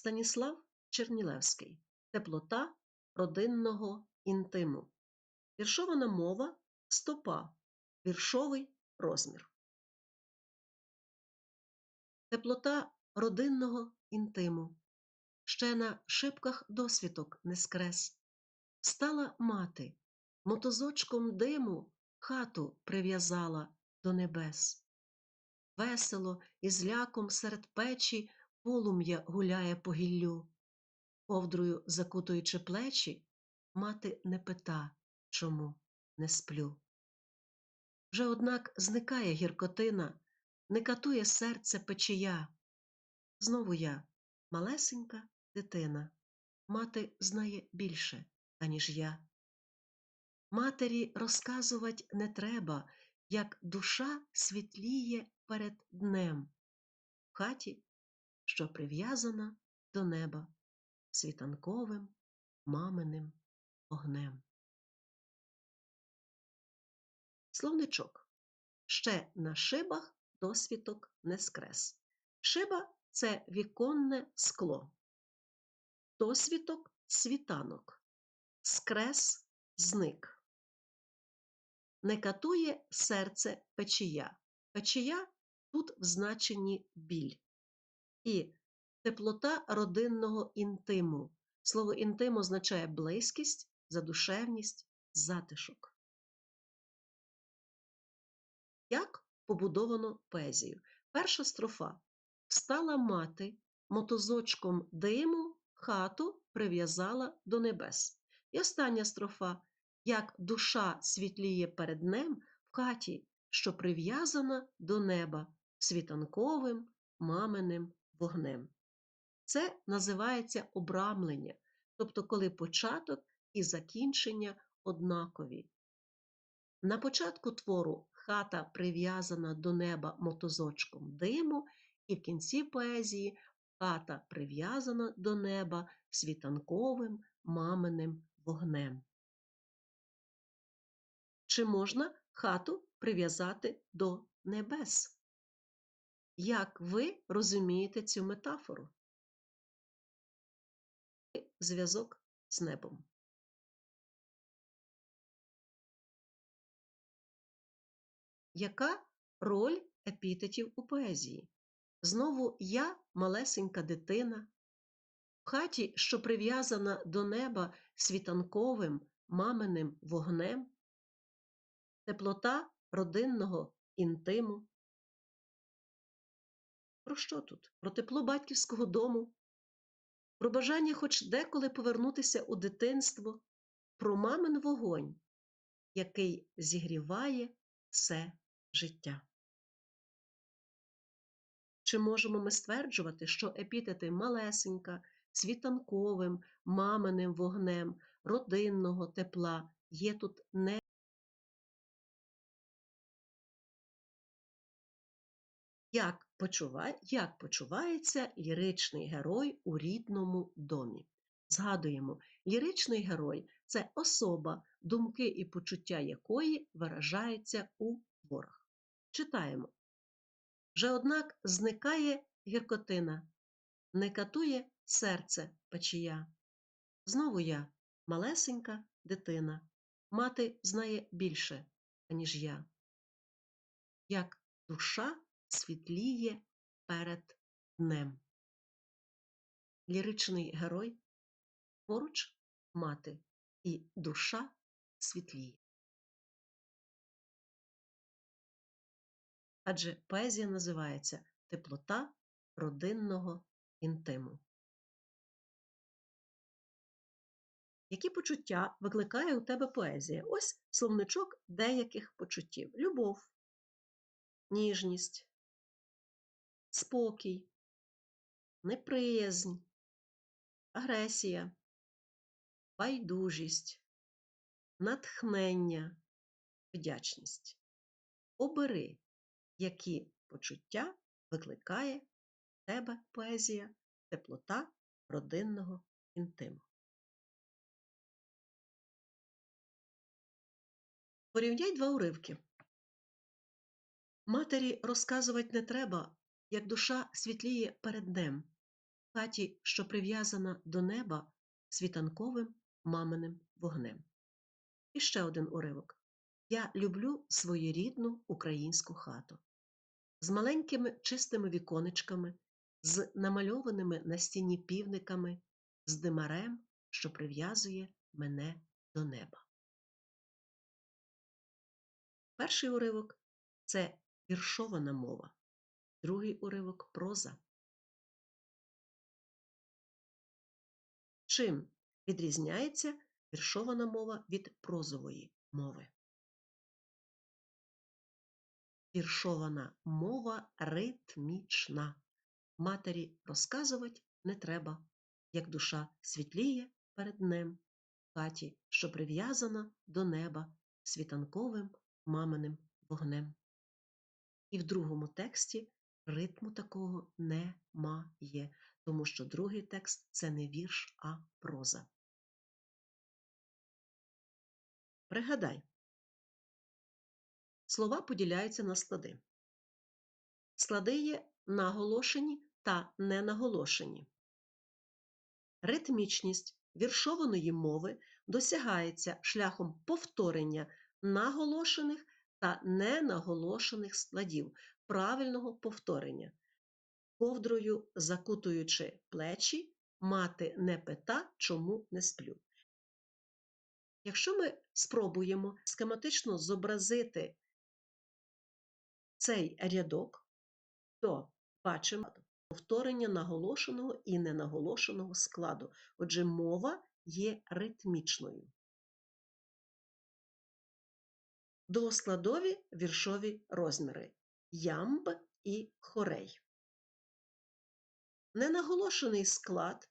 Станіслав Чернілевський Теплота родинного інтиму. Віршована мова стопа. Віршовий розмір. Теплота родинного інтиму. Ще на шибках досвідок не скрес. Стала мати, мотозочком диму хату прив'язала до небес. Весело і з серед печі полум'я гуляє по гіллю. Ковдрою закутуючи плечі, мати не пита, чому не сплю. Вже, однак, зникає гіркотина, не катує серце печія. Знову я, малесенька дитина, мати знає більше, аніж я. Матері розказувати не треба, як душа світліє перед днем в хаті, що прив'язана до неба світанковим маминим огнем. Словничок. Ще на шибах досвідок не скрес. Шиба це віконне скло. Досвідок світанок. Скрес зник. Не катує серце печія. Печія тут в значенні біль. І теплота родинного інтиму. Слово інтим означає близькість, задушевність, затишок. Як побудовано поезію? Перша строфа. Встала мати, мотозочком диму хату прив'язала до небес. І остання строфа. Як душа світліє перед днем в хаті, що прив'язана до неба світанковим маминим вогнем. Це називається обрамлення, тобто коли початок і закінчення однакові. На початку твору хата прив'язана до неба мотозочком диму, і в кінці поезії хата прив'язана до неба світанковим маминим вогнем. Чи можна хату прив'язати до небес? Як ви розумієте цю метафору? Зв'язок з небом. Яка роль епітетів у поезії? Знову я малесенька дитина, в хаті, що прив'язана до неба світанковим маминим вогнем, теплота родинного інтиму. Про що тут? Про тепло батьківського дому, про бажання хоч деколи повернутися у дитинство, про мамин вогонь, який зігріває все життя. Чи можемо ми стверджувати, що епітети малесенька, світанковим, маминим вогнем, родинного тепла є тут не Як, як почувається ліричний герой у рідному домі? Згадуємо, ліричний герой це особа, думки і почуття якої виражаються у творах. Читаємо. Вже однак зникає гіркотина, не катує серце печія. Знову я, малесенька дитина, мати знає більше, аніж я. Як душа світліє перед днем. Ліричний герой поруч мати і душа світліє. Адже поезія називається теплота родинного інтиму. Які почуття викликає у тебе поезія? Ось словничок деяких почуттів: любов, ніжність, спокій, неприязнь, агресія, байдужість, натхнення, вдячність. Обери, які почуття викликає в тебе поезія, теплота родинного інтиму. Порівняй два уривки. Матері розказувати не треба, як душа світліє перед днем. хаті, що прив'язана до неба світанковим маминим вогнем. І ще один уривок. Я люблю свою рідну українську хату з маленькими чистими віконечками, з намальованими на стіні півниками, з димарем, що прив'язує мене до неба. Перший уривок це віршована мова, другий уривок проза. Чим відрізняється віршована мова від прозової мови? Віршована мова ритмічна. Матері розказувати не треба, як душа світліє перед днем, хаті, що прив'язана до неба світанковим маминим вогнем. І в другому тексті ритму такого немає, тому що другий текст це не вірш, а проза. Пригадай, слова поділяються на склади. Склади є наголошені та ненаголошені. Ритмічність віршованої мови досягається шляхом повторення наголошених та ненаголошених складів правильного повторення. Ковдрою закутуючи плечі, мати не пита, чому не сплю. Якщо ми спробуємо схематично зобразити цей рядок, то бачимо повторення наголошеного і ненаголошеного складу. Отже, мова є ритмічною. Двоскладові віршові розміри ямб і хорей. Ненаголошений склад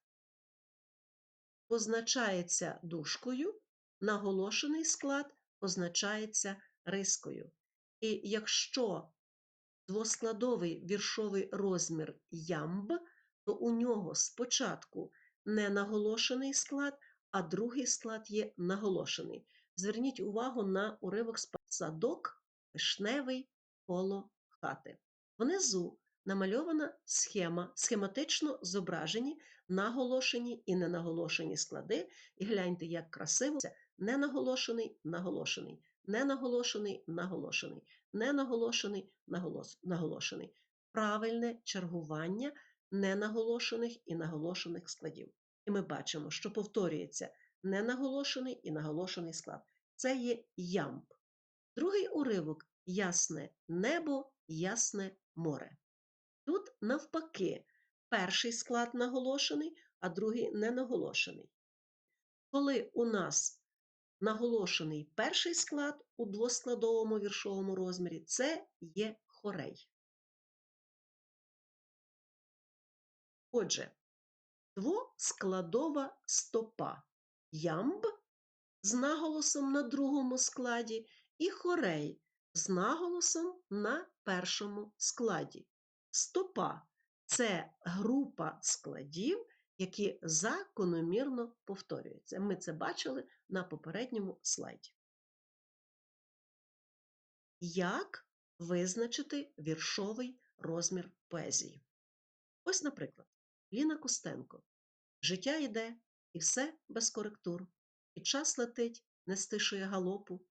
позначається дужкою, наголошений склад позначається рискою. І якщо двоскладовий віршовий розмір ямб, то у нього спочатку не наголошений склад, а другий склад є наголошений. Зверніть увагу на уривок садок, вишневий коло хати. Внизу намальована схема, схематично зображені наголошені і ненаголошені склади. І гляньте, як красиво це ненаголошений, наголошений, ненаголошений, наголошений, ненаголошений, наголошений. Правильне чергування ненаголошених і наголошених складів. І ми бачимо, що повторюється ненаголошений і наголошений склад. Це є ямб. Другий уривок ясне небо, ясне море. Тут, навпаки, перший склад наголошений, а другий не наголошений. Коли у нас наголошений перший склад у двоскладовому віршовому розмірі, це є хорей. Отже, двоскладова стопа ямб з наголосом на другому складі і хорей з наголосом на першому складі. Стопа це група складів, які закономірно повторюються. Ми це бачили на попередньому слайді. Як визначити віршовий розмір поезії? Ось, наприклад, Ліна Костенко. Життя йде і все без коректур, і час летить, не стишує галопу.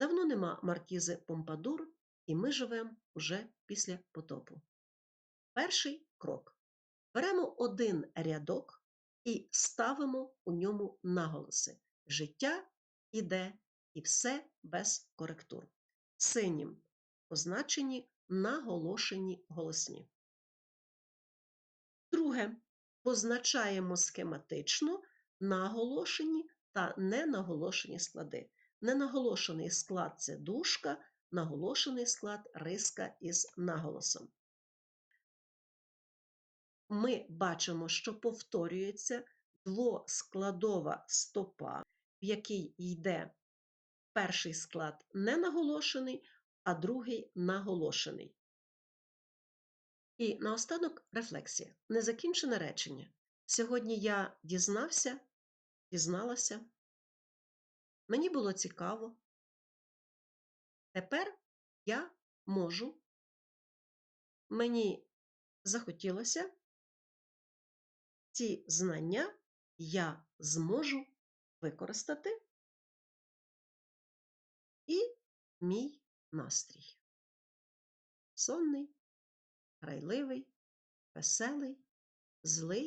Давно нема маркізи Помпадур, і ми живемо уже після потопу. Перший крок. Беремо один рядок і ставимо у ньому наголоси. Життя іде і все без коректур. Синім позначені наголошені голосні. Друге. Позначаємо схематично наголошені та ненаголошені склади. Ненаголошений склад це дужка, наголошений склад риска із наголосом ми бачимо, що повторюється двоскладова стопа, в якій йде перший склад не наголошений, а другий наголошений. І наостанок рефлексія. Незакінчене речення. Сьогодні я дізнався, дізналася. Мені було цікаво. Тепер я можу. Мені захотілося ці знання я зможу використати і мій настрій. Сонний, грайливий, веселий, злий